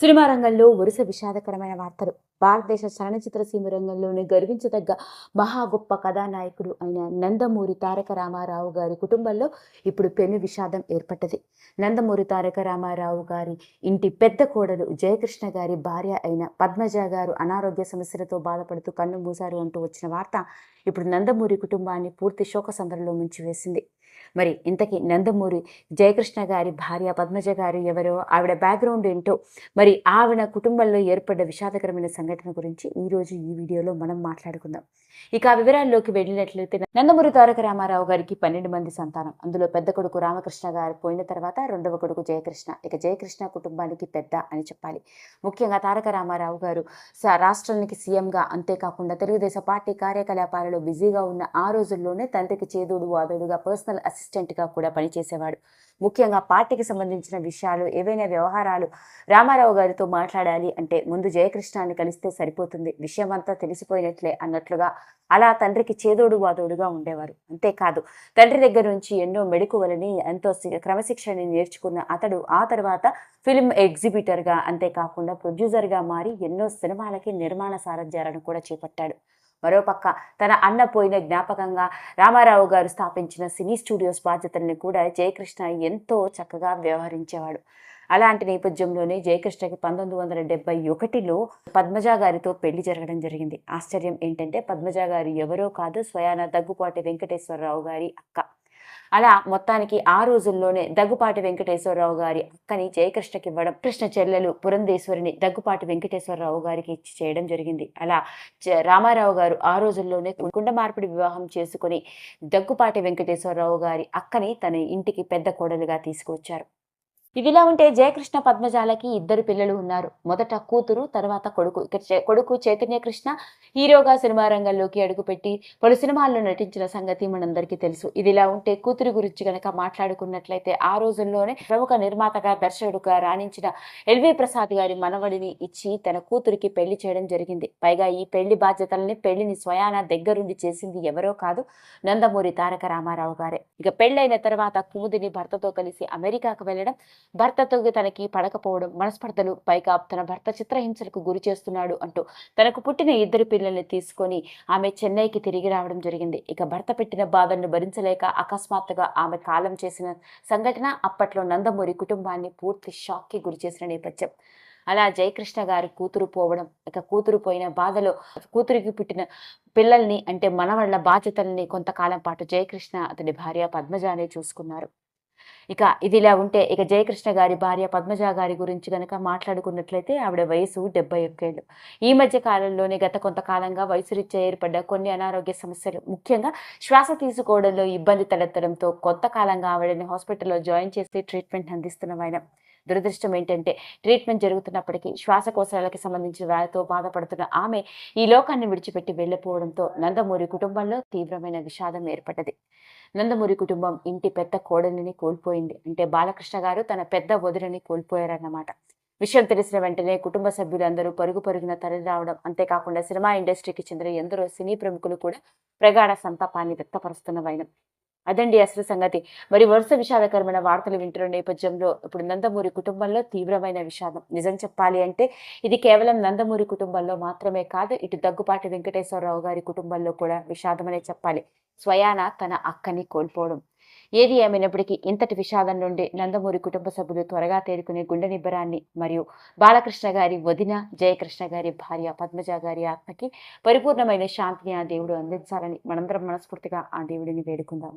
Cinema రంగంలో వరుస విషాదకరమైన వార్తలు. భారతదేశ చలనచిత్ర సీమ రంగంలోనే గర్వించదగ్గ మహా గొప్ప కథానాయకుడు అయిన నందమూరి తారక రామారావు గారి కుటుంబంలో ఇప్పుడు పెను విషాదం ఏర్పడ్డది. నందమూరి తారక రామారావు గారి ఇంటి పెద్ద కోడలు జయకృష్ణ గారి భార్య అయిన పద్మజ గారు అనారోగ్య సమస్యలతో బాధపడుతూ కన్ను మూశారు అంటూ వచ్చిన వార్త ఇప్పుడు నందమూరి కుటుంబాన్ని పూర్తి శోక సందర్లో ముంచివేసింది. మరి ఇంతకీ నందమూరి జయకృష్ణ గారి భార్య పద్మజ గారు ఎవరో ఆవిడ బ్యాక్గ్రౌండ్ ఏంటో మరి ఆవిడ కుటుంబంలో ఏర్పడ్డ విషాదకరమైన సంఘటన గురించి ఈ రోజు ఈ వీడియోలో మనం మాట్లాడుకుందాం. ఇక ఆ వివరాల్లోకి వెళ్ళినట్లయితే నందమూరి తారక రామారావు గారికి పన్నెండు మంది సంతానం. అందులో పెద్ద కొడుకు రామకృష్ణ గారు పోయిన తర్వాత రెండవ కొడుకు జయకృష్ణ. ఇక జయకృష్ణ కుటుంబానికి పెద్ద అని చెప్పాలి. ముఖ్యంగా తారక రామారావు గారు రాష్ట్రానికి సీఎంగా అంతేకాకుండా తెలుగుదేశం పార్టీ కార్యకలాపాలలో బిజీగా ఉన్న ఆ రోజుల్లోనే తండ్రికి చేదోడు వాదోడుగా పర్సనల్ అసిస్టెంట్గా కూడా పనిచేసేవాడు. ముఖ్యంగా పార్టీకి సంబంధించిన విషయాలు ఏవైనా వ్యవహారాలు రామారావు గారితో మాట్లాడాలి అంటే ముందు జయకృష్ణాన్ని కలిస్తే సరిపోతుంది. విషయం అంతా తెలిసిపోయినట్లే అన్నట్లుగా అలా తండ్రికి చేదోడు వాదోడుగా ఉండేవారు. అంతేకాదు తండ్రి దగ్గర నుంచి ఎన్నో మెడుకువలని ఎంతో క్రమశిక్షణని నేర్చుకున్న అతడు ఆ తర్వాత ఫిల్మ్ ఎగ్జిబిటర్గా అంతేకాకుండా ప్రొడ్యూసర్గా మారి ఎన్నో సినిమాలకి నిర్మాణ సారథ్యాలను కూడా చేపట్టాడు. మరోపక్క తన అన్న పోయిన జ్ఞాపకంగా రామారావు గారు స్థాపించిన సినీ స్టూడియోస్ బాధ్యతల్ని కూడా జయకృష్ణ ఎంతో చక్కగా వ్యవహరించేవాడు. అలాంటి నేపథ్యంలోనే జయకృష్ణకి పంతొమ్మిది వందల డెబ్బై ఒకటిలో పద్మజ గారితో పెళ్ళి జరగడం జరిగింది. ఆశ్చర్యం ఏంటంటే పద్మజ గారు ఎవరో కాదు స్వయాన దగ్గుపాటి వెంకటేశ్వరరావు గారి అక్క. అలా మొత్తానికి ఆ రోజుల్లోనే దగ్గుపాటి వెంకటేశ్వరరావు గారి అక్కని జయకృష్ణకి ఇవ్వడం కృష్ణ చెల్లెలు పురంధేశ్వరిని దగ్గుపాటి వెంకటేశ్వరరావు గారికి ఇచ్చి చేయడం జరిగింది. అలా రామారావు గారు ఆ రోజుల్లోనే కుండ మార్పిడి వివాహం చేసుకుని దగ్గుపాటి వెంకటేశ్వరరావు గారి అక్కని తన ఇంటికి పెద్ద కోడలుగా తీసుకువచ్చారు. ఇదిలా ఉంటే జయకృష్ణ పద్మజాలకి ఇద్దరు పిల్లలు ఉన్నారు. మొదట కూతురు తర్వాత కొడుకు. ఇక కొడుకు చైతన్య కృష్ణ హీరోగా సినిమా రంగంలోకి అడుగుపెట్టి పలు సినిమాల్లో నటించిన సంగతి మనందరికీ తెలుసు. ఇదిలా ఉంటే కూతురు గురించి గనక మాట్లాడుకున్నట్లయితే ఆ రోజుల్లోనే ప్రముఖ నిర్మాతగా దర్శకుడుగా రాణించిన ఎల్వి ప్రసాద్ గారి మనవడిని ఇచ్చి తన కూతురికి పెళ్ళి చేయడం జరిగింది. పైగా ఈ పెళ్ళి బాధ్యతల్ని పెళ్ళిని స్వయాన దగ్గరుండి చేసింది ఎవరో కాదు నందమూరి తారక రామారావు గారే. ఇక పెళ్ళైన తర్వాత కుముదిని భర్తతో కలిసి అమెరికాకు వెళ్ళడం భర్తతో తనకి పడకపోవడం మనస్పర్ధలు పైగా తన భర్త చిత్రహింసలకు గురి చేస్తున్నాడు అంటూ తనకు పుట్టిన ఇద్దరు పిల్లల్ని తీసుకొని ఆమె చెన్నైకి తిరిగి రావడం జరిగింది. ఇక భర్త పెట్టిన బాధలను భరించలేక అకస్మాత్తుగా ఆమె కాలం చేసిన సంఘటన అప్పట్లో నందమూరి కుటుంబాన్ని పూర్తి షాక్కి గురి చేసిన నేపథ్యం. అలా జయకృష్ణ గారి కూతురు పోవడం ఇక కూతురు పోయిన బాధలో కూతురికి పుట్టిన పిల్లల్ని అంటే మనవళ్ళ బాధ్యతల్ని కొంతకాలం పాటు జయకృష్ణ అతని భార్య పద్మజానే చూసుకున్నారు. ఇక ఇదిలా ఉంటే ఇక జయకృష్ణ గారి భార్య పద్మజ గారి గురించి కనుక మాట్లాడుకున్నట్లయితే ఆవిడ వయసు డెబ్బై ఒక్కేళ్ళు. ఈ మధ్య కాలంలోనే గత కొంతకాలంగా వయసు రీత్యా ఏర్పడ్డ కొన్ని అనారోగ్య సమస్యలు ముఖ్యంగా శ్వాస తీసుకోవడంలో ఇబ్బంది తలెత్తడంతో కొంతకాలంగా ఆవిడని హాస్పిటల్లో జాయిన్ చేసి ట్రీట్మెంట్ అందిస్తున్న ఆయన. దురదృష్టం ఏంటంటే ట్రీట్మెంట్ జరుగుతున్నప్పటికీ శ్వాసకోశాలకి సంబంధించిన వ్యాధితో బాధపడుతున్న ఆమె ఈ లోకాన్ని విడిచిపెట్టి వెళ్ళిపోవడంతో నందమూరి కుటుంబంలో తీవ్రమైన విషాదం ఏర్పడ్డది. నందమూరి కుటుంబం ఇంటి పెద్ద కోడలిని కోల్పోయింది. అంటే బాలకృష్ణ గారు తన పెద్ద వదిలిని కోల్పోయారన్నమాట. విషయం తెలిసిన వెంటనే కుటుంబ సభ్యులందరూ పరుగు పరుగున తరలి రావడం అంతేకాకుండా సినిమా ఇండస్ట్రీకి చెందిన ఎందరో సినీ ప్రముఖులు కూడా ప్రగాఢ సంతాపాన్ని వ్యక్తపరుస్తున్న వైనం. అదండి అసలు సంగతి. మరి వరుస విషాదకరమైన వార్తలు వింటున్న నేపథ్యంలో ఇప్పుడు నందమూరి కుటుంబంలో తీవ్రమైన విషాదం. నిజం చెప్పాలి అంటే ఇది కేవలం నందమూరి కుటుంబంలో మాత్రమే కాదు ఇటు దగ్గుపాటి వెంకటేశ్వరరావు గారి కుటుంబంలో కూడా విషాదమనే చెప్పాలి. స్వయాన తన అక్కని కోల్పోవడం. ఏది ఏమైనప్పటికీ ఇంతటి విషాదం నుండి నందమూరి కుటుంబ సభ్యులు త్వరగా తేరుకునే గుండె నిబ్బరాన్ని మరియు బాలకృష్ణ గారి వదిన జయకృష్ణ గారి భార్య పద్మజ గారి ఆత్మకి పరిపూర్ణమైన శాంతిని ఆ దేవుడు అందించాలని మనందరం మనస్ఫూర్తిగా ఆ దేవుడిని వేడుకుందాం.